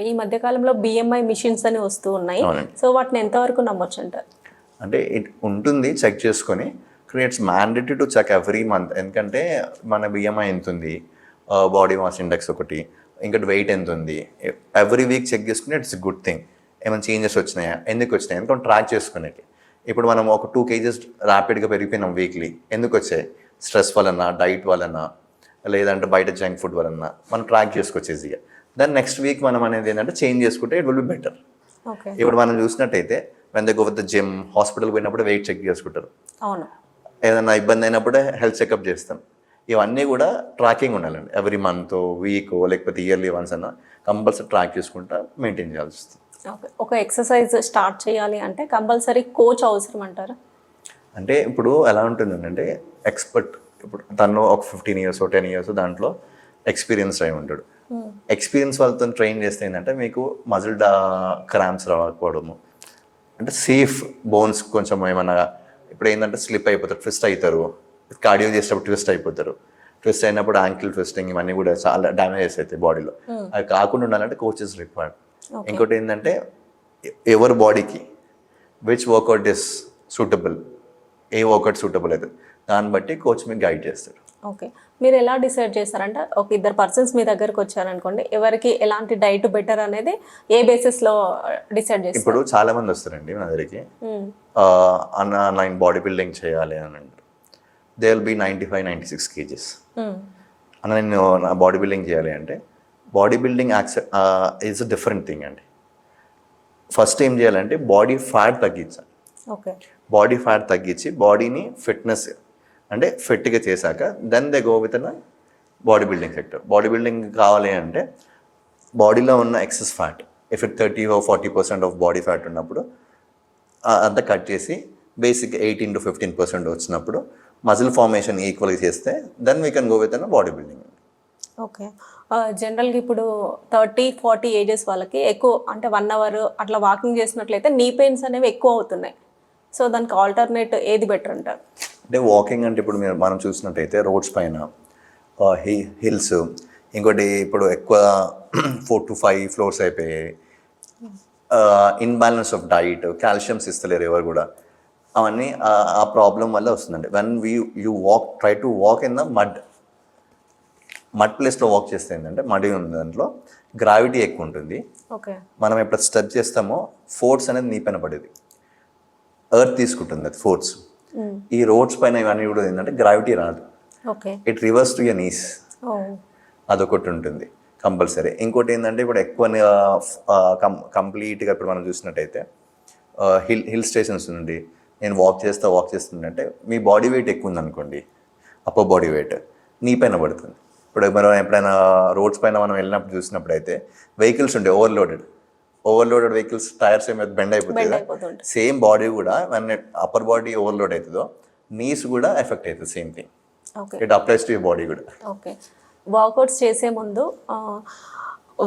Okay ఈ మధ్య కాలంలో బిఎంఐ మిషన్స్ అని వస్తూ ఉన్నాయి. సో వాటిని ఎంతవరకు నమ్మొచ్చు అంటారు అంటే ఇట్ ఉంటుంది చెక్ చేసుకొని. Creates mandatory to check every month ఎందుకంటే మన బిఎంఐ ఎంత ఉంది? బాడీ మాస్ ఇండెక్స్ ఒకటి. ఇంకటి వెయిట్ ఎంత ఉంది? ఎవ్రీ వీక్ చెక్ చేసుకుని ఇట్స్ గుడ్ థింగ్ ఏమైనా చేంజెస్ వచ్చినాయా? ఎందుకు వచ్చినాయి? ఎందుకంటే ట్రాక్ చేసుకునేకి. ఇప్పుడు మనం ఒక టూ కేజెస్ ర్యాపిడ్గా పెరిగిపోయినాం వీక్లీ ఎందుకు వచ్చాయి? స్ట్రెస్ వలన డైట్ వలన లేదంటే బయట జంక్ ఫుడ్ వలన. మనం ట్రాక్ చేసుకోవచ్చు ఈజీగా దాన్ని నెక్స్ట్ వీక్ మనం అనేది ఏంటంటే చేంజ్ చేసుకుంటే it will be better okay ఇప్పుడు మనం చూసినట్టయితే when they go with gym hospital పోయినప్పుడు వెయిట్ చెక్ చేసుకుంటారు. ఏదైనా ఇబ్బంది అయినప్పుడే హెల్త్ చెకప్ చేస్తాం. ఇవన్నీ కూడా ట్రాకింగ్ ఉండాలండి. ఎవ్రీ మంత్ వీక్ లేకపోతే ఇయర్లీ వన్స్ అన్న కంపల్సరీ ట్రాక్ చేసుకుంటా మెయింటైన్ చేయాల్సి వస్తుంది. ఒక ఎక్సర్సైజ్ స్టార్ట్ చేయాలి అంటే కంపల్సరీ కోచ్ అవసరం అంటారా? అంటే ఇప్పుడు ఎలా ఉంటుందంటే ఎక్స్పర్ట్ ఇప్పుడు తను ఒక ఫిఫ్టీన్ ఇయర్స్ టెన్ ఇయర్స్ దాంట్లో ఎక్స్పీరియన్స్ అయి ఉంటాడు. ఎక్స్పీరియన్స్ వాళ్ళతో ట్రైన్ చేస్తే ఏంటంటే మీకు మజిల్ డా క్రాంప్స్ రాకపోవడము. అంటే సేఫ్ బోన్స్ కొంచెం ఏమైనా ఇప్పుడు ఏంటంటే స్లిప్ అయిపోతారు ట్విస్ట్ అవుతారు కార్డియో చేసేటప్పుడు ట్విస్ట్ అయిపోతారు. ట్విస్ట్ అయినప్పుడు యాంకిల్ ట్విస్టింగ్ ఇవన్నీ కూడా చాలా డ్యామేజెస్ అవుతాయి బాడీలో అది కాకుండా ఉండాలంటే కోచెస్ రిక్వైర్డ్ ఇంకోటి ఏంటంటే ఎవరి బాడీకి విచ్ వర్కౌట్ ఇస్ సూటబుల్ ఏ వర్కౌట్ సూటబుల్ అవుతుంది దాన్ని బట్టి కోచ్ మీకు గైడ్ చేస్తాడు ఓకే. మీరు ఎలా డిసైడ్ చేస్తారంటే ఒక ఇద్దరు పర్సన్స్ మీ దగ్గరకు వచ్చారనుకోండి ఎవరికి ఎలాంటి డైట్ బెటర్ అనేది ఏ బేసిస్లో డిసైడ్ చేస్తారు? ఇప్పుడు చాలా మంది వస్తారండి నా దగ్గరికి. అన్న నైన్ బాడీ బిల్డింగ్ చేయాలి అని అంటారు. They will be ninety five ninety six kgs. అన్న నేను నా బాడీ బిల్డింగ్ చేయాలి అంటే body building accept is a different thing అండి. ఫస్ట్ ఏం చేయాలంటే బాడీ ఫ్యాట్ తగ్గించాలి. ఓకే. బాడీ ఫ్యాట్ తగ్గించి బాడీని ఫిట్నెస్ అంటే ఫిట్గా చేశాక then they go with an body building sector body building కావాలి అంటే బాడీలో ఉన్న excess fat if it thirty or forty percent of body fat ఉన్నప్పుడు అంతా కట్ చేసి basic eighteen to fifteen percent వచ్చినప్పుడు మజిల్ ఫార్మేషన్ ఈక్వల్గా చేస్తే then we can go with an body building okay. జనరల్గా ఇప్పుడు థర్టీ ఫార్టీ ఏజెస్ వాళ్ళకి ఎక్కువ అంటే వన్ అవర్ అట్లా వాకింగ్ చేసినట్లయితే నీ పెయిన్స్ అనేవి ఎక్కువ అవుతున్నాయి. సో దానికి ఆల్టర్నేట్ ఏది బెటర్ అంటారు? అంటే వాకింగ్ అంటే ఇప్పుడు మీరు మనం చూసినట్టయితే రోడ్స్ పైన హి హిల్స్. ఇంకోటి ఇప్పుడు ఎక్కువ ఫోర్ టు ఫైవ్ ఫ్లోర్స్ అయిపోయాయి. ఇన్బ్యాలెన్స్ ఆఫ్ డైట్ కాల్షియమ్స్ ఇస్తలేరు ఎవరు కూడా. అవన్నీ ఆ- ప్రాబ్లం వల్ల వస్తుందండి. When we you walk try to walk in the mud mud ప్లేస్లో వాక్ చేస్తే ఏంటంటే మడి ఉంది దాంట్లో గ్రావిటీ ఎక్కువ ఉంటుంది. ఓకే. మనం ఎప్పుడు స్టెప్ చేస్తామో ఫోర్స్ అనేది నీ పైన పడేది. ఎర్త్ తీసుకుంటుంది అది ఫోర్స్ ఈ రోడ్స్ పైన ఇవన్నీ కూడా ఏంటంటే గ్రావిటీ రాదు. It reverse to your knees అదొకటి ఉంటుంది కంపల్సరీ. ఇంకోటి ఏంటంటే ఇప్పుడు ఎక్కువ కంప్లీట్గా ఇప్పుడు మనం చూసినట్టయితే హిల్ హిల్ స్టేషన్స్ నుండి నేను వాక్ చేస్తా వాక్ చేస్తుందంటే మీ బాడీ వెయిట్ ఎక్కువ ఉందనుకోండి అప్పర్ బాడీ వెయిట్ నీ పైన పడుతుంది. ఇప్పుడు మనం ఎప్పుడైనా రోడ్స్ పైన మనం వెళ్ళినప్పుడు చూసినప్పుడు అయితే వెహికల్స్ ఉంటాయి ఓవర్లోడెడ్ ఓవర్లోడెడ్ వెహికల్స్ టైర్స్ ఏమైనా బెండ్ అయిపోతుంటాయి. సేమ్ బాడీ కూడా వన్ అప్పర్ బాడీ ఓవర్లోడ్ అవుతుందో నీస్ కూడా ఎఫెక్ట్ అవుతుంది same thing okay it applies to body కూడా. ఓకే వర్కౌట్స్ చేసే ముందు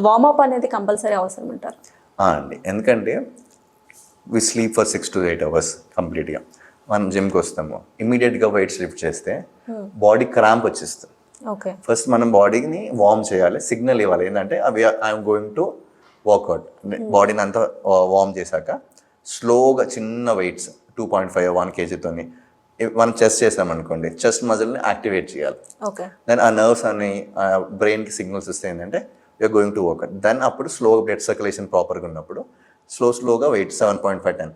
వార్మప్ అనేది కంపల్సరీ అవసరం అంటారు? ఆ అండి. ఎందుకంటే we sleep for six to eight hours కంప్లీట్గా మనం జిమ్కి వస్తాము. ఇమీడియట్గా వెయిట్స్ లిఫ్ట్ చేస్తే బాడీ క్రాంప్ వచ్చేస్తుంది. ఓకే ఫస్ట్ మనం బాడీని వార్మ్ చేయాలి సిగ్నల్ ఇవ్వాలి. ఏంటంటే ఐఎమ్ గోయింగ్ టు వర్కౌట్ బాడీని అంతా వార్మ్ చేశాక స్లోగా చిన్న weights two point five one కేజీతోని మనం చెస్ట్ చేసామనుకోండి చెస్ట్ మజిల్ని యాక్టివేట్ చేయాలి. ఓకే దెన్ ఆ నర్వ్స్ అని బ్రెయిన్కి సిగ్నల్స్ వస్తే ఏంటంటే you're going to work then అప్పుడు స్లో బ్లడ్ సర్క్యులేషన్ ప్రాపర్గా ఉన్నప్పుడు స్లో స్లోగా weight seven point five ten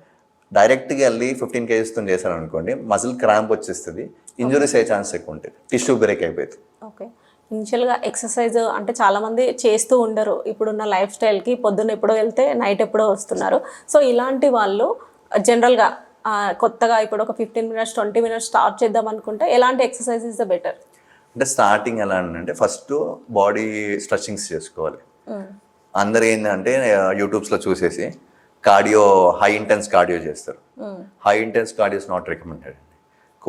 డైరెక్ట్గా వెళ్ళి ఫిఫ్టీన్ కేజీస్తో చేశారనుకోండి మజిల్ క్రాంప్ వచ్చేస్తుంది ఇంజురీస్ అయ్యే ఛాన్స్ ఎక్కువ ఉంటుంది టిష్యూ బ్రేక్ అయిపోతుంది ఓకే ఇనిషియల్గా ఎక్సర్సైజ్ అంటే చాలామంది చేస్తూ ఉండరు. ఇప్పుడున్న లైఫ్ స్టైల్కి పొద్దున్న ఎప్పుడో వెళ్తే నైట్ ఎప్పుడో వస్తున్నారు. సో ఇలాంటి వాళ్ళు జనరల్గా కొత్తగా ఇప్పుడు ఒక fifteen minutes twenty minutes start చేద్దాం అనుకుంటే ఎలాంటి ఎక్సర్సైజ్ ఇస్ ద బెటర్ అంటే స్టార్టింగ్ ఎలా అంటే ఫస్ట్ బాడీ స్ట్రెచింగ్స్ చేసుకోవాలి. అందరు ఏంటంటే యూట్యూబ్స్లో చూసేసి కార్డియో హై ఇంటెన్స్ కార్డియో చేస్తారు. High intense cardio is not recommended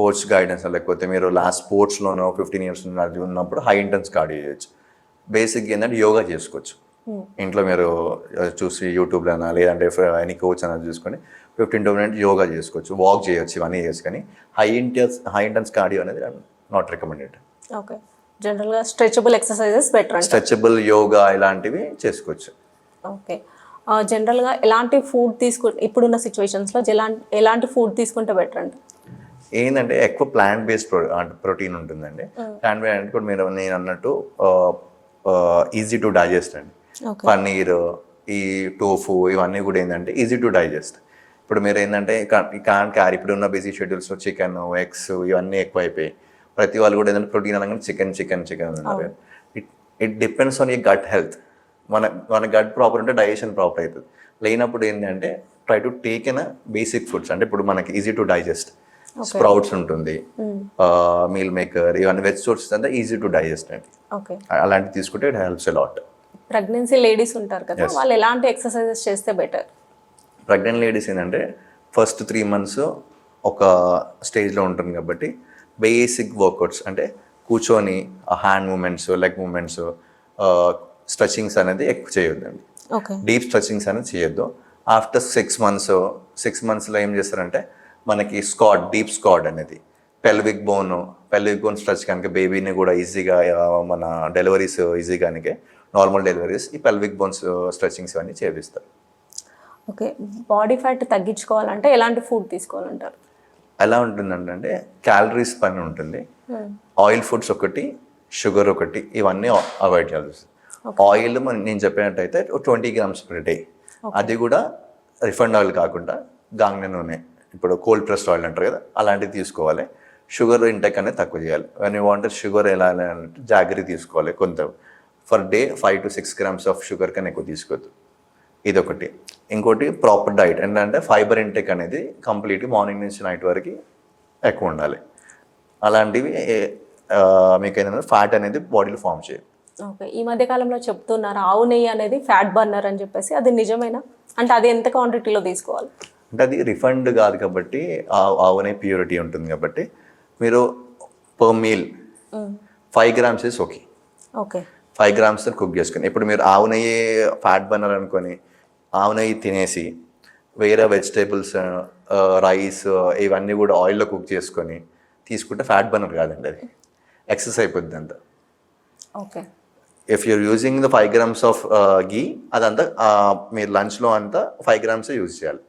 coach guidance లేకపోతే మీరు లాస్ట్ స్పోర్ట్స్లోనో ఫిఫ్టీన్ ఇయర్స్ ఉన్నప్పుడు హై ఇంటెన్స్ కార్డియో చేయొచ్చు. బేసిక్ ఏంటంటే యోగా చేసుకోవచ్చు. ఇంట్లో మీరు చూసి యూట్యూబ్లో అయినా లేదంటే ఎనీ కోచ్ అయినా చూసుకొని ఫిఫ్టీన్ టు మినిట్ యోగా చేసుకోవచ్చు. వాక్ చేయొచ్చు ఇవన్నీ చేయొచ్చు కానీ. High intense high intense cardio అనేది నాట్ రికమెండెడ్ ఓకే జనరల్గా stretchable exercises better stretchable yoga ఇలాంటివి చేసుకోవచ్చు. ఓకే జనరల్గా ఎలాంటి ఫుడ్ తీసుకు ఇప్పుడున్న సిచ్యువేషన్స్లో ఎలాంటి ఎలాంటి ఫుడ్ తీసుకుంటే బెటర్ అంట ఏంటంటే ఎక్కువ ప్లాంట్ బేస్డ్ ప్రో ప్రోటీన్ ఉంటుందండి. ప్లాంట్ బేస్డ్ అంటే ఇప్పుడు మీరు నేను అన్నట్టు ఈజీ టు డైజెస్ట్ అండి. పన్నీర్ ఈ టోఫు ఇవన్నీ కూడా ఏంటంటే ఈజీ టు డైజెస్ట్ ఇప్పుడు మీరు ఏంటంటే కాన్ క్యారీ ఇప్పుడు ఉన్న బిజీ షెడ్యూల్స్లో చికెన్ ఎగ్స్ ఇవన్నీ ఎక్కువ అయిపోయి ప్రతి వాళ్ళు కూడా ఏంటంటే ప్రోటీన్ అనగానే చికెన్ చికెన్ చికెన్ అన్నారు. ఇట్ ఇట్ డిపెండ్స్ ఆన్ ఈ గట్ హెల్త్ మన మన గట్ ప్రాపర్ ఉంటే డైజెషన్ ప్రాపర్ అవుతుంది. లేనప్పుడు ఏంటంటే try to take in basic foods అంటే ఇప్పుడు మనకి ఈజీ టు డైజెస్ట్ స్ప్రౌట్స్ ఉంటుంది. మీల్ మేకర్ ఇవన్నీ వెజ్ సోర్సెస్ అంతా ఈజీ టు డైజెస్ట్ అండి. ఓకే అలాంటివి తీసుకుంటే it helps lot pregnancy ladies ఉంటారు కదా వాళ్ళు ఎలాంటి ఎక్సర్సైజెస్ చేస్తే బెటర్ ప్రెగ్నెంట్ లేడీస్ ఏంటంటే ఫస్ట్ త్రీ మంత్స్ ఒక స్టేజ్లో ఉంటుంది కాబట్టి బేసిక్ వర్కౌట్స్ అంటే కూర్చొని hand movements leg movements stretchings అనేది ఎక్కువ చేయొద్దండి. ఓకే డీప్ స్ట్రెచింగ్స్ అనేది చేయొద్దు. ఆఫ్టర్ సిక్స్ మంత్స్ సిక్స్ మంత్స్లో ఏం చేస్తారంటే మనకి స్కాడ్ డీప్ స్కాడ్ అనేది. Pelvic bone pelvic bone stretch కనుక బేబీని కూడా ఈజీగా మన డెలివరీస్ ఈజీగానికే నార్మల్ డెలివరీస్ ఈ పెల్విక్ బోన్స్ స్ట్రెచింగ్స్ ఇవన్నీ చేపిస్తారు. ఓకే. బాడీ ఫ్యాట్ తగ్గించుకోవాలంటే ఎలాంటి ఫుడ్ తీసుకోవాలంటారు? ఎలా ఉంటుందంటే క్యాలరీస్ పైన ఉంటుంది. ఆయిల్ ఫుడ్స్ ఒకటి షుగర్ ఒకటి ఇవన్నీ అవాయిడ్ చేయాల్సి వస్తుంది. ఆయిల్ మన నేను చెప్పినట్టయితే ట్వంటీ గ్రామ్స్ పర్ డే అది కూడా రిఫండ్ ఆయిల్ కాకుండా గాంగ్నే నూనె. ఇప్పుడు కోల్డ్ ప్రెస్డ్ ఆయిల్ అంటారు కదా అలాంటివి తీసుకోవాలి. షుగర్ ఇంటెక్ అనేది తక్కువ చేయాలి. కానీ యూ వాంటర్ షుగర్ ఎలా అంటే జాగ్రత్త తీసుకోవాలి. కొంత for day five to six grams of sugar కన్నా ఎక్కువ తీసుకోవద్దు. ఇదొకటి. ఇంకోటి ప్రాపర్ డైట్ ఏంటంటే ఫైబర్ ఇంటెక్ అనేది కంప్లీట్ మార్నింగ్ నుంచి నైట్ వరకు ఎక్కువ ఉండాలి. అలాంటివి మీకు ఏంటంటే ఫ్యాట్ అనేది బాడీలో ఫామ్ చేయాలి. ఓకే. ఈ మధ్య కాలంలో చెప్తున్నారు ఆవు నెయ్యి అనేది ఫ్యాట్ బర్నర్ అని చెప్పేసి అది నిజమేనా? అంటే అది ఎంత క్వాంటిటీలో తీసుకోవాలి? అంటే అది రిఫండ్ కాదు కాబట్టి ఆ- ఆవునే ప్యూరిటీ ఉంటుంది కాబట్టి మీరు per meal five grams is okay okay five grams cook చేసుకుని ఇప్పుడు మీరు ఆవు నెయ్యి ఫ్యాట్ బర్నర్ అనుకొని ఆవు నెయ్యి తినేసి వేరే వెజిటేబుల్స్ రైస్ ఇవన్నీ కూడా ఆయిల్లో కుక్ చేసుకొని తీసుకుంటే ఫ్యాట్ బర్నర్ కాదండి అది. ఎక్సెస్ అయిపోద్ది అంతా. Okay if you're using the five grams of ghee అదంతా మీరు లంచ్లో అంతా ఫైవ్ గ్రామ్సే యూజ్ చేయాలి.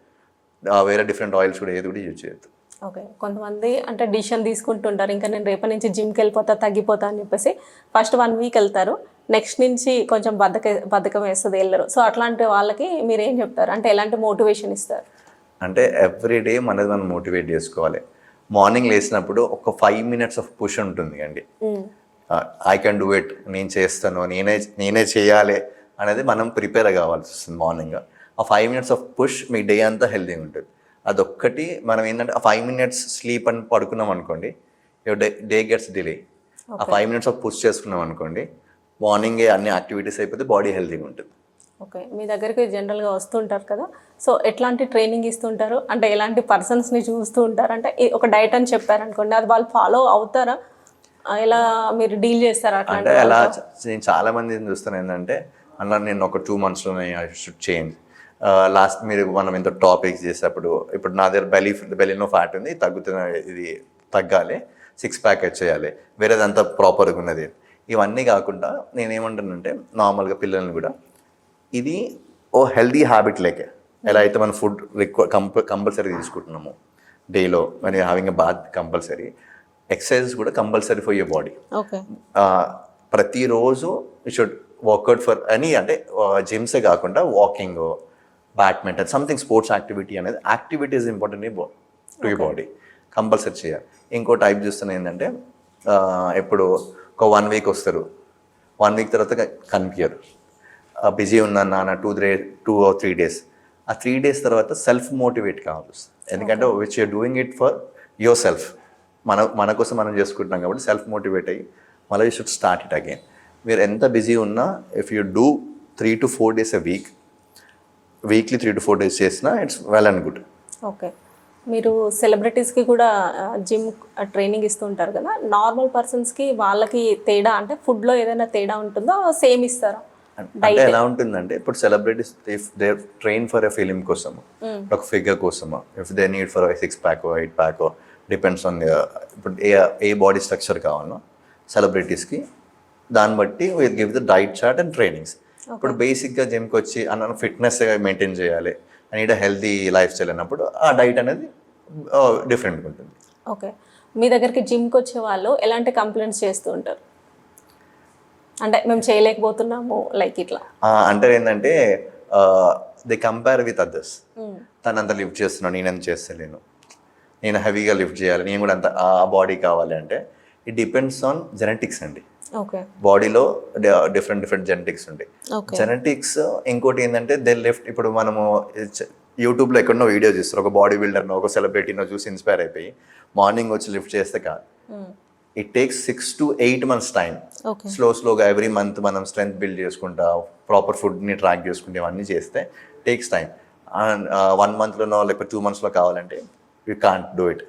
వేరే డిఫరెంట్ ఆయిల్స్ కూడా ఏది కూడా యూజ్ చేయొద్దు. ఓకే కొంతమంది అంటే డిసిషన్ తీసుకుంటుంటారు. ఇంకా నేను రేపటి నుంచి జిమ్కి వెళ్ళిపోతా తగ్గిపోతా అని చెప్పేసి ఫస్ట్ వన్ వీక్ వెళ్తారు. నెక్స్ట్ నుంచి కొంచెం బద్దక బద్ధకం వేస్తుంది వెళ్ళరు. సో అట్లాంటి వాళ్ళకి మీరు ఏం చెప్తారు? అంటే ఎలాంటి మోటివేషన్ ఇస్తారు? అంటే ఎవ్రీ డే మనది మనం మోటివేట్ చేసుకోవాలి. మార్నింగ్ లేచినప్పుడు ఒక ఫైవ్ మినిట్స్ ఆఫ్ పుష్ ఉంటుంది అండి. ఐ కెన్ డూ ఇట్ నేను చేస్తాను నేనే నేనే చేయాలి అనేది మనం ప్రిపేర్ కావాల్సి వస్తుంది మార్నింగ్ ఆ ఫైవ్ మినిట్స్ ఆఫ్ పుష్ మీ డే అంతా హెల్తీగా ఉంటుంది. అదొక్కటి మనం ఏంటంటే ఆ ఫైవ్ మినిట్స్ స్లీప్ అని పడుకున్నాం అనుకోండి డే డే గెట్స్ డిలే ఆ ఫైవ్ మినిట్స్ ఆఫ్ పుష్ చేసుకున్నాం అనుకోండి మార్నింగే అన్ని యాక్టివిటీస్ అయిపోతే బాడీ హెల్తీగా ఉంటుంది. ఓకే మీ దగ్గరికి జనరల్గా వస్తుంటారు కదా సో ఎట్లాంటి ట్రైనింగ్ ఇస్తుంటారు? అంటే ఎలాంటి పర్సన్స్ని చూస్తూ ఉంటారు? అంటే ఒక డైట్ అని చెప్పారనుకోండి అది వాళ్ళు ఫాలో అవుతారా? ఎలా మీరు డీల్ చేస్తారా అంటే చ- నేను చాలా మందిని చూస్తాను ఏంటంటే అన్న నేను ఒక టూ మంత్స్లోనే ఐ షుడ్ చేంజ్ లాస్ట్ మీరు మనం ఎంతో టాపిక్స్ చేసేటప్పుడు ఇప్పుడు నా దగ్గర బెలీ బెలీనో ఫ్యాట్ ఉంది తగ్గుతున్న ఇది తగ్గాలి సిక్స్ ప్యాక్ చేయాలి వేరేదంతా ప్రాపర్గా ఉన్నది. ఇవన్నీ కాకుండా నేనేమంటానంటే నార్మల్గా పిల్లల్ని కూడా ఇది ఓ హెల్దీ హ్యాబిట్ లేకే. ఎలా అయితే మనం ఫుడ్ రిక్వ కంప కంపల్సరీ తీసుకుంటున్నాము డేలో మరి having a bath compulsory exercises కూడా కంపల్సరీ ఫర్ యువర్ బాడీ ప్రతిరోజు యూ షుడ్ వర్కౌట్ ఫర్ అని అంటే జిమ్సే కాకుండా walking badminton something sports activity అనేది activity is important to you body compulsory చేయాలి. ఇంకో టైప్ చూస్తున్న ఏంటంటే ఆ, ఇప్పుడు ఒక వన్ వీక్ వస్తారు. వన్ వీక్ తర్వాత కనిపించరు. బిజీ ఉన్నాను నాన్న two three two or three days ఆ త్రీ డేస్ తర్వాత సెల్ఫ్ మోటివేట్ వస్తుంది ఎందుకంటే which you're doing it for yourself మన మన కోసం మనం చేసుకుంటున్నాం కాబట్టి సెల్ఫ్ మోటివేట్ అయ్యి మళ్ళీ you should start it again మీరు ఎంత బిజీ ఉన్నా if you do three to four days a week weekly three to four days చేసినా it's well and good. Okay. మీరు సెలబ్రిటీస్కి కూడా జిమ్ ట్రైనింగ్ ఇస్తూ ఉంటారు కదా? నార్మల్ పర్సన్స్కి వాళ్ళకి తేడా అంటే ఫుడ్లో ఏదైనా తేడా ఉంటుందో? సేమ్ ఇస్తారా? అంటే ఎలా ఉంటుందంటే ఇప్పుడు celebrities if they train for a film కోసము ఒక ఫిగర్ కోసము if they need for six pack eight pack depends on ఇప్పుడు ఏ ఏ బాడీ స్ట్రక్చర్ కావాలో సెలబ్రిటీస్కి దాన్ని బట్టి will give the diet chart and trainings ఇప్పుడు బేసిక్గా జిమ్కి వచ్చి అన్న ఫిట్నెస్ మెయింటైన్ చేయాలి. అండ్ హెల్తీ లైఫ్ స్టైల్ అన్నప్పుడు ఆ డైట్ అనేది డిఫరెంట్గా ఉంటుంది. ఓకే మీ దగ్గరికి జిమ్కి వచ్చే వాళ్ళు ఎలాంటి కంప్లైంట్స్ చేస్తూ ఉంటారు? అంటే మేము చేయలేకపోతున్నాము లైక్ ఇట్లా. అంటే ఏంటంటే దే కంపేర్ విత్ అదర్స్ తను అంత లిఫ్ట్ చేస్తున్నాను నేను ఎంత చేస్తలేను. నేను హెవీగా లిఫ్ట్ చేయాలి నేను కూడా అంత ఆ బాడీ కావాలి అంటే ఇట్ డిపెండ్స్ ఆన్ జెనెటిక్స్ అండి. బాడీలో డిఫరెంట్ డిఫరెంట్ జెనెటిక్స్ ఉంటాయి. జెనెటిక్స్ ఇంకోటి ఏంటంటే దే లెఫ్ట్ ఇప్పుడు మనము యూట్యూబ్లో ఎక్కడో వీడియో చూస్తారు. ఒక బాడీ బిల్డర్నో ఒక సెలబ్రిటీనో చూసి ఇన్స్పైర్ అయిపోయి మార్నింగ్ వచ్చి లిఫ్ట్ చేస్తే కాదు. It takes six to eight months time slow స్లోగా ఎవ్రీ మంత్ మనం స్ట్రెంగ్త్ బిల్డ్ చేసుకుంటా ప్రాపర్ ఫుడ్ని ట్రాక్ చేసుకుంటే ఇవన్నీ చేస్తే టేక్స్ టైం అండ్ వన్ మంత్లోనో లేకపోతే టూ మంత్స్లో కావాలంటే you can't do it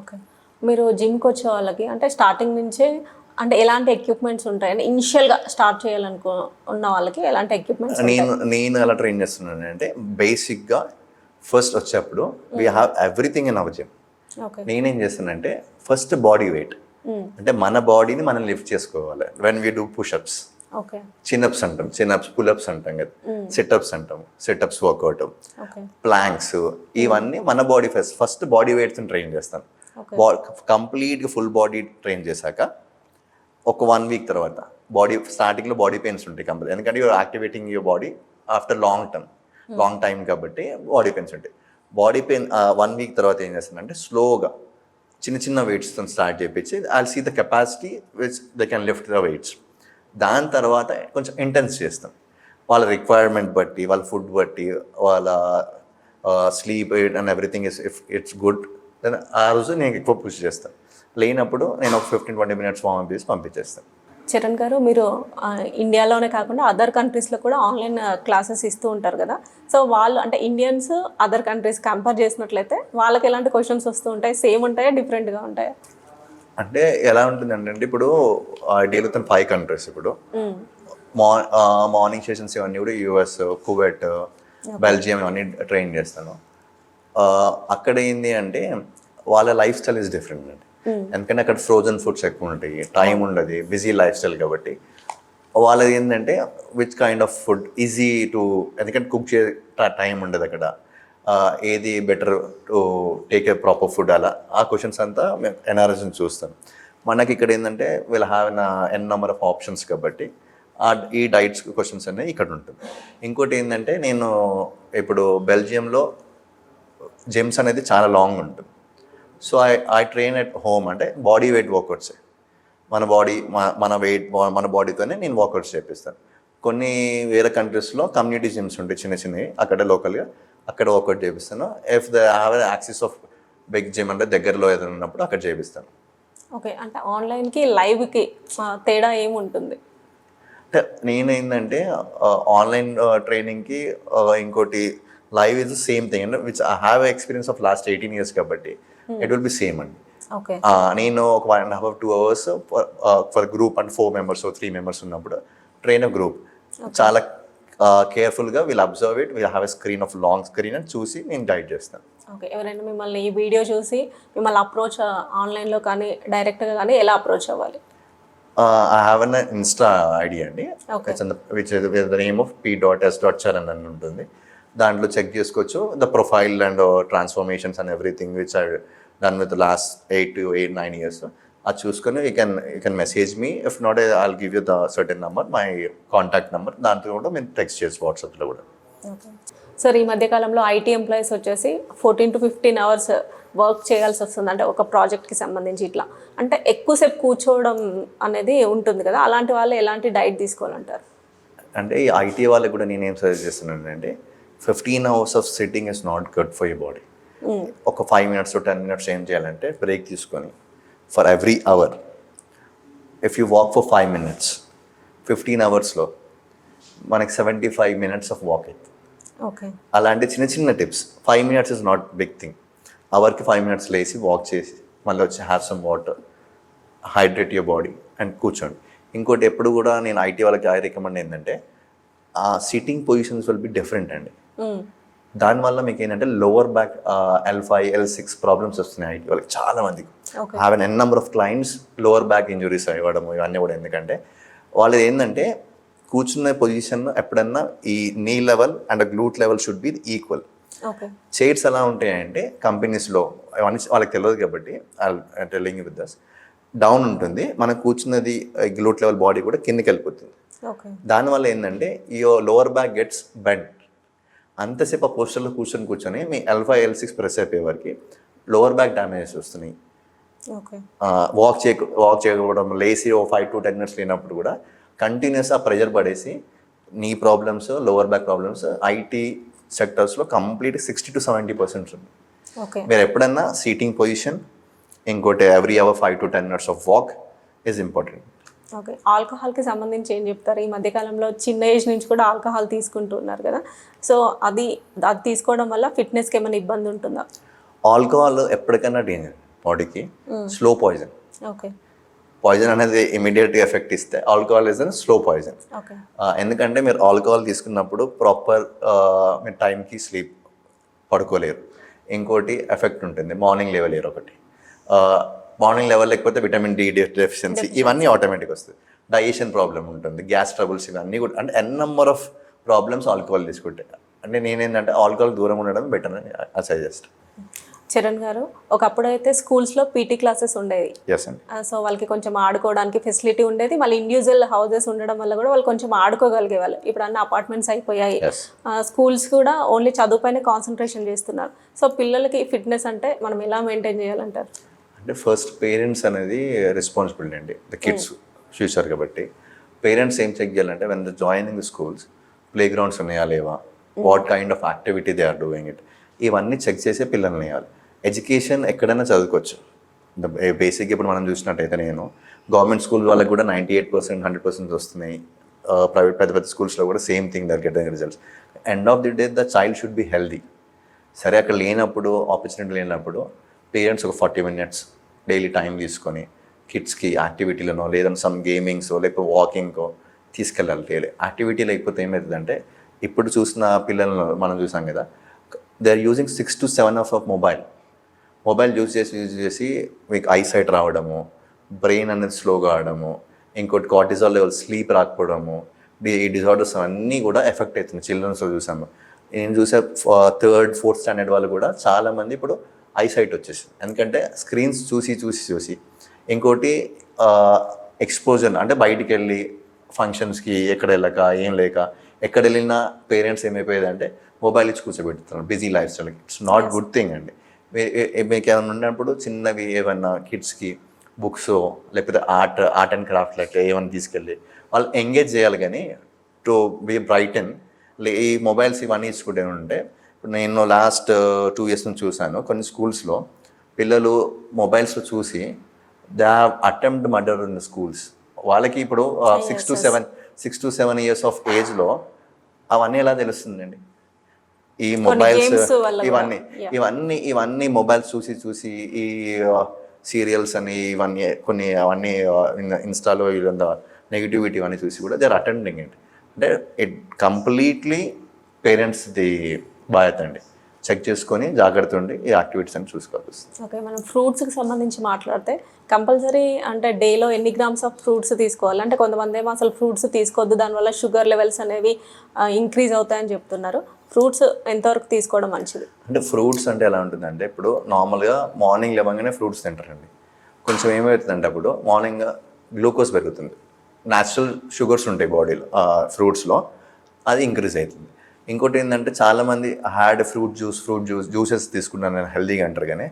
okay మీరు జిమ్కి వచ్చే వాళ్ళకి అంటే స్టార్టింగ్ నుంచే అంటే ఎలాంటి ఎక్విప్మెంట్స్ ఉంటాయి? అంటే ఇనిషియల్గా స్టార్ట్ చేయాలనుకో ఉన్న వాళ్ళకి ఎలాంటి ఎక్విప్మెంట్స్ నేను నేను ఎలా ట్రైన్ చేస్తున్నాను అంటే బేసిక్గా ఫస్ట్ వచ్చేప్పుడు we have everything in our gym నేనేం చేస్తానంటే ఫస్ట్ బాడీ వెయిట్ అంటే మన బాడీని మనం లిఫ్ట్ చేసుకోవాలి. When we do pushups okay chinups అంటాం. చిన్అప్స్ పుల్అప్స్ అంటాం కదా. సిట్అప్స్ అంటాం. సిట్అప్స్ వర్కౌట్ ప్లాంక్స్ ఇవన్నీ మన బాడీ ఫస్ట్ ఫస్ట్ బాడీ వెయిట్స్ని ట్రైన్ చేస్తాను Okay. కంప్లీట్గా ఫుల్ బాడీ ట్రైన్ చేశాక ఒక వన్ వీక్ తర్వాత. బాడీ స్టార్టింగ్లో బాడీ పెయిన్స్ ఉంటాయి కంపల్సరీ ఎందుకంటే you're activating your body after long term long time కాబట్టి బాడీ పెయిన్స్ ఉంటాయి. బాడీ పెయిన్ వన్ వీక్ తర్వాత ఏం చేస్తానంటే స్లోగా చిన్న చిన్న వెయిట్స్తో స్టార్ట్ చేయించి I see the capacity which the can lift the weights దాని తర్వాత కొంచెం ఇంటెన్స్ చేస్తాం. వాళ్ళ రిక్వైర్మెంట్ బట్టి వాళ్ళ ఫుడ్ బట్టి వాళ్ళ sleep and everything is if it's good then ఆ రోజు నేను ఎక్కువ పుష్ చేస్తాను లేనప్పుడు నేను ఒక ఫిఫ్టీన్ ట్వంటీ మినిట్స్ ఫామ్ చేసి పంపించేస్తాను. చరణ్ గారు మీరు ఇండియాలోనే కాకుండా అదర్ కంట్రీస్లో కూడా ఆన్లైన్ క్లాసెస్ ఇస్తూ ఉంటారు కదా? సో వాళ్ళు అంటే ఇండియన్స్ అదర్ కంట్రీస్ కంపేర్ చేసినట్లయితే వాళ్ళకి ఎలాంటి క్వశ్చన్స్ వస్తూ ఉంటాయి? సేమ్ ఉంటాయా? డిఫరెంట్గా ఉంటాయా? అంటే ఎలా ఉంటుంది అంటే ఇప్పుడు డీల్ విత్ ఫైవ్ కంట్రీస్ ఇప్పుడు. మార్నింగ్ సెషన్స్ ఇవన్నీ కూడా యూఎస్ కువెట్ బెల్జియం ఇవన్నీ ట్రైన్ చేస్తాను. అక్కడ ఏంది అంటే వాళ్ళ లైఫ్ స్టైల్ ఇస్ డిఫరెంట్ అండి. Hmm. ఎందుకంటే అక్కడ ఫ్రోజన్ ఫుడ్స్ ఎక్కువ ఉంటాయి. టైం ఉండదు బిజీ లైఫ్ స్టైల్ కాబట్టి. వాళ్ళది ఏంటంటే which kind of food easy to ఎందుకంటే కుక్ చే టైం ఉండదు అక్కడ. ఏది better to take a proper food అలా. ఆ క్వశ్చన్స్ అంతా మేము ఎన్ఆర్ఎస్ చూస్తాం. మనకి ఇక్కడ ఏంటంటే వీళ్ళు have an number of options కాబట్టి ఆ ఈ డైట్స్ క్వశ్చన్స్ అనేవి ఇక్కడ ఉంటుంది ఇంకోటి ఏంటంటే నేను ఇప్పుడు బెల్జియంలో జిమ్స్ అనేది చాలా లాంగ్ ఉంటుంది. So I I train at home అంటే బాడీ వెయిట్ వర్కౌట్స్ మన బాడీ మన వెయిట్ మన బాడీతోనే నేను వర్కౌట్స్ చేపిస్తాను. కొన్ని వేరే కంట్రీస్లో కమ్యూనిటీ జిమ్స్ ఉంటాయి చిన్న చిన్నవి అక్కడ లోకల్గా అక్కడ వర్కౌట్ చేపిస్తాను. If the have access of big gym అంటే దగ్గరలో ఏదైనా ఉన్నప్పుడు అక్కడ చేపిస్తాను. ఓకే అంటే ఆన్లైన్కి లైవ్కి తేడా ఏముంటుంది? అంటే నేను ఏంటంటే ఆన్లైన్ ట్రైనింగ్కి ఇంకోటి లైవ్ ఇస్ సేమ్ థింగ్ అంటే which I have experience of last eighteen years కాబట్టి. ఇట్ విల్ బి సేమ్ అండి. నేను ఒక one and half two hours for group and four members three members ఉన్నప్పుడు ట్రైన్ గ్రూప్ చాలా కేర్ఫుల్గా we'll observe it we'll have a screen of long screen అని చూసి నేను గైడ్ చేస్తాను. ఓకే ఎవరైనా మిమ్మల్ని ఈ వీడియో చూసి మిమ్మల్ని అప్రోచ్ ఆన్లైన్లో కానీ డైరెక్ట్గా కానీ ఎలా అప్రోచ్ అవ్వాలి? I have an insta ID అండి. Which the name of P dot S dot Charan అని ఉంటుంది. దాంట్లో చెక్ చేసుకోవచ్చు. The profile and transformations and everything which I done with last eight to eight nine years అది చూసుకొని you can you can message me if not I'll give you the certain number my contact number దాంట్లో కూడా మేము text చేసి వాట్సాప్లో కూడా. Sir ఈ మధ్య కాలంలో ఐటీ ఎంప్లాయీస్ వచ్చేసి fourteen to fifteen hours work చేయాల్సి వస్తుంది. అంటే ఒక ప్రాజెక్ట్కి సంబంధించి ఇట్లా. అంటే ఎక్కువసేపు కూర్చోవడం అనేది ఉంటుంది కదా. అలాంటి వాళ్ళు ఎలాంటి డైట్ తీసుకోవాలంటారు? అంటే ఈ ఐటీ వాళ్ళకి కూడా నేనేం సజెస్ట్ చేస్తున్నాను అంటే fifteen hours of sitting is not good for you body. ఒక ఫైవ్ మినిట్స్ టెన్ మినిట్స్ ఏం చేయాలంటే బ్రేక్ తీసుకొని for every hour if you walk for five minutes fifteen అవర్స్లో మనకి seventy five minutes of walking okay అలాంటి చిన్న చిన్న tips five minutes is not big thing అవర్కి five minutes లేసి వాక్ చేసి మళ్ళీ వచ్చి have some water hydrate your body and కూర్చోండి. ఇంకోటి ఎప్పుడు కూడా నేను ఐటీ వాళ్ళకి ఐ రికమెండ్ ఏంటంటే ఆ sitting positions will be different అండి. మ్మ్. దానివల్ల మీకు ఏంటంటే lower back L five L six problems వస్తున్నాయి. వాళ్ళకి చాలా మందికి. Have an number of clients lower back injuries ఇవ్వడం ఇవన్నీ కూడా ఎందుకంటే వాళ్ళది ఏంటంటే కూర్చున్న పొజిషన్ ఎప్పుడన్నా ఈ knee level and glute level should be equal chairs ఎలా ఉంటాయంటే కంపెనీస్లో అవన్నీ వాళ్ళకి తెలియదు కాబట్టి టెల్లింగ్ విత్ దస్ డౌన్ ఉంటుంది మనం కూర్చున్నది గ్లూట్ లెవెల్ బాడీ కూడా కిందకి వెళ్ళిపోతుంది. దానివల్ల ఏంటంటే ఈ లోవర్ బ్యాక్ గెట్స్ బెండ్ అంతసేపు ఆ పోస్టర్లో కూర్చొని కూర్చొని మీ L five L six press అయిపోయే వరకు లోవర్ బ్యాక్ డ్యామేజెస్ వస్తున్నాయి. వాక్ చేయ వాక్ చేయకపోవడం లేసి ఓ ఫైవ్ టు టెన్ మినిట్స్ లేనప్పుడు కూడా కంటిన్యూస్ ఆ ప్రెషర్ పడేసి knee problems lower back problems IT సెక్టర్స్లో complete sixty to seventy percent ఉంది. ఓకే. మీరు ఎప్పుడన్నా సీటింగ్ పొజిషన్ ఇంకోటి every hour five to ten minutes of walk is important okay. ఆల్కహాల్కి సంబంధించి ఏం చెప్తారు? ఈ మధ్యకాలంలో చిన్న ఏజ్ నుంచి కూడా ఆల్కహాల్ తీసుకుంటున్నారు కదా. సో అది అది తీసుకోవడం వల్ల ఫిట్నెస్కి ఏమైనా ఇబ్బంది ఉంటుందా? ఆల్కహాల్ ఎప్పటికైనా డేంజర్ బాడీకి. Slow poison. ఓకే. పాయిజన్ అనేది ఇమీడియట్గా ఎఫెక్ట్ ఇస్తే alcohol is an slow poison. Okay. ఎందుకంటే మీరు ఆల్కహాల్ తీసుకున్నప్పుడు ప్రాపర్ మీరు టైంకి స్లీప్ పడుకోలేరు. ఇంకోటి ఎఫెక్ట్ ఉంటుంది. మార్నింగ్ లెవెల్ ఇయర్ ఒకటి మార్నింగ్ లెవెల్ లేకపోతే విటమిన్ డి డెఫిషియన్సీ ఇవన్నీ ఆటోమేటిక్ వస్తుంది డైజెషన్ ప్రాబ్లం ఉంటుంది గ్యాస్ ట్రబుల్స్ ఇవన్నీ కూడా అంటే an number of problems alcohol తీసుకుంటే. అంటే నేనేంటంటే ఆల్కహాల్ దూరం ఉండడం బెటర్ అని సజెస్ట్ చరణ్ గారు ఒకప్పుడు అయితే స్కూల్స్లో పీటీ క్లాసెస్ ఉండేవి. ఆ, సో వాళ్ళకి కొంచెం ఆడుకోవడానికి ఫెసిలిటీ ఉండేది. మళ్ళీ ఇండివిజువల్ హౌసెస్ ఉండడం వల్ల కూడా వాళ్ళు కొంచెం ఆడుకోగలిగే వాళ్ళు ఇప్పుడు అన్ని అపార్ట్మెంట్స్ అయిపోయాయి స్కూల్స్ కూడా ఓన్లీ చదువుపైన కాన్సన్ట్రేషన్ చేస్తున్నారు. సో పిల్లలకి ఫిట్నెస్ అంటే మనం ఎలా మెయింటైన్ చేయాలంటారు? అంటే ఫస్ట్ పేరెంట్స్ అనేది రెస్పాన్సిబిలిటీ అండి. ద కిడ్స్ ఫ్యూచర్ కాబట్టి. పేరెంట్స్ ఏం చెక్ చేయాలంటే when the joining the schools play grounds ఉన్నాయా లేవా? What kind of activity they are doing it ఇవన్నీ చెక్ చేసే పిల్లల్ని వేయాలి ఎడ్యుకేషన్ ఎక్కడైనా చదువుకోవచ్చు. బేసిక్ ఇప్పుడు మనం చూసినట్టయితే నేను గవర్నమెంట్ స్కూల్ వాళ్ళకి కూడా ninety eight percent hundred percent వస్తున్నాయి ప్రైవేట్ పెద్ద పెద్ద స్కూల్స్లో కూడా same thing there get results end of the day the child should be healthy సరే అక్కడ లేనప్పుడు ఆపర్చునిటీ లేనప్పుడు పేరెంట్స్ ఒక ఫార్టీ మినిట్స్ డైలీ టైం తీసుకొని కిడ్స్కి యాక్టివిటీలనో లేదంటే సమ్ గేమింగ్సో లేకపోతే వాకింగ్కో తీసుకెళ్ళాలి డైలీ. యాక్టివిటీ లేకపోతే ఏమవుతుందంటే ఇప్పుడు చూసిన పిల్లలను మనం చూసాం కదా they are using six to seven of of mobile. Mobile use చేసి యూజ్ చేసి మీకు ఐసైట్ రావడము బ్రెయిన్ అనేది స్లోగా అవడము ఇంకోటి కార్టిజాల్ లెవెల్ స్లీప్ రాకపోవడము ఈ డిజార్డర్స్ అన్నీ కూడా ఎఫెక్ట్ అవుతున్నాయి. చిల్డ్రన్స్లో చూసాము. నేను చూసే థర్డ్ ఫోర్త్ స్టాండర్డ్ వాళ్ళు కూడా చాలామంది ఇప్పుడు ఐసైట్ వచ్చేసింది. ఎందుకంటే స్క్రీన్స్ చూసి చూసి చూసి. ఇంకోటి ఎక్స్పోజర్ అంటే బయటికి వెళ్ళి ఫంక్షన్స్కి ఎక్కడ వెళ్ళక ఏం లేక ఎక్కడ వెళ్ళినా పేరెంట్స్ ఏమైపోయేదంటే మొబైల్ ఇచ్చి కూర్చోబెడుతున్నారు busy lifestyle. It's not good thing అండి. మీకు ఏమైనా ఉన్నప్పుడు చిన్నవి ఏమన్నా కిడ్స్కి బుక్స్ లేకపోతే ఆర్ట్ ఆర్ట్ అండ్ క్రాఫ్ట్ లెక్క ఏమైనా తీసుకెళ్ళి వాళ్ళు ఎంగేజ్ చేయాలి కానీ టు బీ బ్రైటన్ ఈ మొబైల్స్ ఇవన్నీ ఇచ్చుకుంటే ఉంటే నేను లాస్ట్ టూ ఇయర్స్ నుంచి చూశాను. కొన్ని స్కూల్స్లో పిల్లలు మొబైల్స్లో చూసి they attempt murder in schools వాళ్ళకి ఇప్పుడు six to seven six to seven years of ఏజ్లో అవన్నీ ఎలా తెలుస్తుందండి? ఈ మొబైల్స్ ఇవన్నీ. ఇవన్నీ ఇవన్నీ మొబైల్స్ చూసి చూసి ఈ సీరియల్స్ అని ఇవన్నీ కొన్ని అవన్నీ ఇన్స్టాలో ఇదంతా నెగిటివిటీ ఇవన్నీ చూసి కూడా దే ఆర్ అటెండింగ్ ఇట్ అంటే ఇట్ కంప్లీట్లీ పేరెంట్స్ ది బాధ్యత అండి. చెక్ చేసుకొని జాగ్రత్త ఉండి ఈ యాక్టివిటీస్ అని చూసుకోవాల్సి వస్తుంది ఓకే మనం ఫ్రూట్స్కి సంబంధించి మాట్లాడితే కంపల్సరీ అంటే డేలో ఎన్ని గ్రామ్స్ ఆఫ్ ఫ్రూట్స్ తీసుకోవాలి? అంటే కొంతమంది ఏమో అసలు ఫ్రూట్స్ తీసుకోవద్దు దానివల్ల షుగర్ లెవెల్స్ అనేవి ఇంక్రీజ్ అవుతాయని చెప్తున్నారు. ఫ్రూట్స్ ఎంతవరకు తీసుకోవడం మంచిది? అంటే ఫ్రూట్స్ అంటే ఎలా ఉంటుందంటే ఇప్పుడు నార్మల్గా మార్నింగ్ లేవగానే ఫ్రూట్స్ తింటారండి. కొంచెం ఏమవుతుందంటే అప్పుడు మార్నింగ్ గ్లూకోజ్ పెరుగుతుంది. న్యాచురల్ షుగర్స్ ఉంటాయి బాడీలో ఫ్రూట్స్లో అది ఇంక్రీజ్ అవుతుంది. ఇంకోటి ఏంటంటే చాలామంది had fruit juice fruit juice juices తీసుకున్నాను నేను హెల్దీగా అంటారు కానీ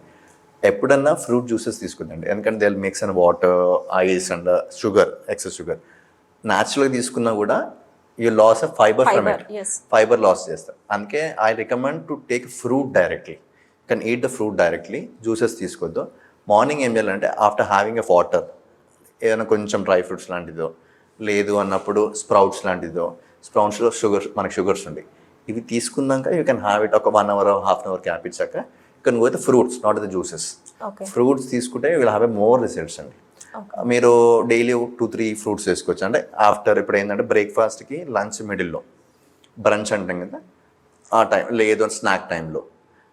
ఎప్పుడన్నా ఫ్రూట్ జ్యూసెస్ తీసుకుందండి. ఎందుకంటే they mix and water ice and sugar excess sugar న్యాచురల్గా తీసుకున్నా కూడా you loss of fiber from fiber it fiber loss చేస్తారు అందుకే I recommend to take fruit directly can eat the fruit directly juices తీసుకోవద్దు morning ఏం చేయాలంటే after having a water ఏదైనా కొంచెం డ్రై ఫ్రూట్స్ లాంటిదో లేదు అన్నప్పుడు స్ప్రౌట్స్ లాంటిదో స్ప్రౌట్స్లో షుగర్ మనకి షుగర్స్ ఉంటాయి ఇవి తీసుకున్నాక యూ కెన్ హ్యావ్ ఇట్ ఒక one hour half an hour gap ఇచ్చాక can go with fruits not the juices fruits తీసుకుంటే will have a more results అండి. మీరు డైలీ టూ త్రీ ఫ్రూట్స్ వేసుకోవచ్చు. అంటే ఆఫ్టర్ ఇప్పుడు ఏంటంటే బ్రేక్ఫాస్ట్కి లంచ్ మిడిల్లో బ్రంచ్ అంటాం కదా. ఆ టైం లేదు స్నాక్ టైంలో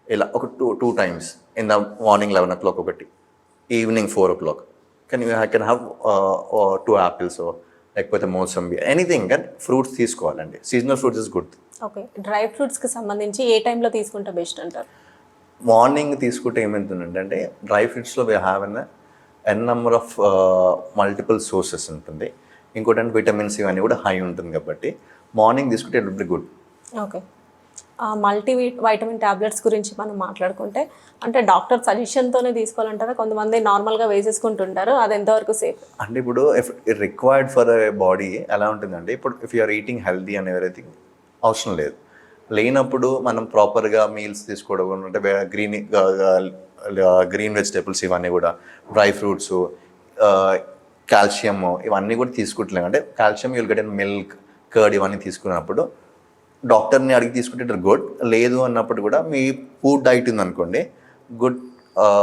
ఇలా ఒక two two times in the morning eleven o'clock ఒకటి evening four o'clock can you I can have two apples లేకపోతే మోసంబి ఎనీథింగ్ కానీ ఫ్రూట్స్ తీసుకోవాలండి. Seasonal fruits is good okay dry ఫ్రూట్స్కి సంబంధించి ఏ టైంలో తీసుకుంటే బెస్ట్ అంటారు? మార్నింగ్ తీసుకుంటే ఏమవుతుందంటే అంటే dry ఫ్రూట్స్లో we have an an number of multiple sources ఉంటుంది. ఇంకోటి అంటే విటమిన్స్ ఇవన్నీ కూడా హై ఉంటుంది కాబట్టి మార్నింగ్ తీసుకుంటే it be good okay multivitamin tablets గురించి మనం మాట్లాడుకుంటే అంటే డాక్టర్ సజెషన్తోనే తీసుకోవాలంటారా? కొంతమంది నార్మల్గా వేసేసుకుంటుంటారు అది ఎంతవరకు సేఫ్? అంటే ఇప్పుడు ఇఫ్ రిక్వైర్డ్ ఫర్ బాడీ ఎలా ఉంటుందండి ఇప్పుడు ఇఫ్ యూఆర్ ఈటింగ్ హెల్దీ అని ఎవరీథింగ్ అవసరం లేదు. లేనప్పుడు మనం ప్రాపర్గా మీల్స్ తీసుకోవడం అంటే గ్రీన్ గ్రీన్ వెజిటేబుల్స్ ఇవన్నీ కూడా డ్రై ఫ్రూట్స్ కాల్షియం ఇవన్నీ కూడా తీసుకుంటలేము అంటే calcium you'll get in milk curd ఇవన్నీ తీసుకున్నప్పుడు డాక్టర్ని అడిగి తీసుకుంటే గుడ్. లేదు అన్నప్పుడు కూడా మీ ఫుడ్ డైట్ ఉందనుకోండి గుడ్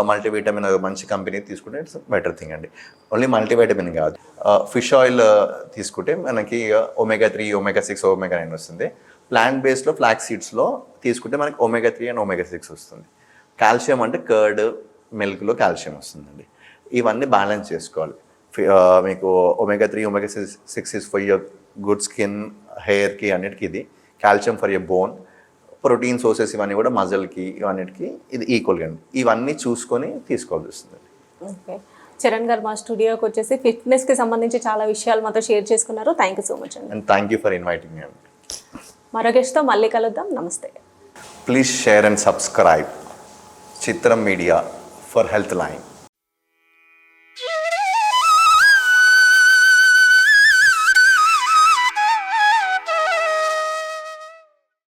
మల్టీవిటమిన్ మంచి కంపెనీ తీసుకుంటే ఇట్స్ బెటర్ థింగ్ అండి. ఓన్లీ మల్టీవిటమిన్ కాదు. ఫిష్ ఆయిల్ తీసుకుంటే మనకి omega three omega six omega nine వస్తుంది. ప్లాంట్ బేస్లో ఫ్లాక్ సీడ్స్లో తీసుకుంటే మనకి omega three and omega six వస్తుంది. కాల్షియం అంటే కర్డ్ మిల్క్లో కాల్షియం వస్తుందండి. ఇవన్నీ బ్యాలెన్స్ చేసుకోవాలి. మీకు omega three omega six is for your good skin హెయిర్కి అన్నిటికీ ఇది. Calcium for your bone protein sources ఇవన్నీ కూడా మజల్కి ఇవన్నిటికి ఇది ఈక్వల్గా అండి ఇవన్నీ చూసుకొని తీసుకోవాల్సి వస్తుంది. ఓకే. చరణ్ గారు మా స్టూడియోకి వచ్చేసి ఫిట్నెస్కి సంబంధించి చాలా విషయాలు మాతో షేర్ చేసుకున్నారు. థ్యాంక్ యూ సో మచ్ అండి. And thank you for inviting అండి మరో గెస్ట్తో మళ్ళీ కలుద్దాం. నమస్తే. Please share and subscribe Chitram media for health line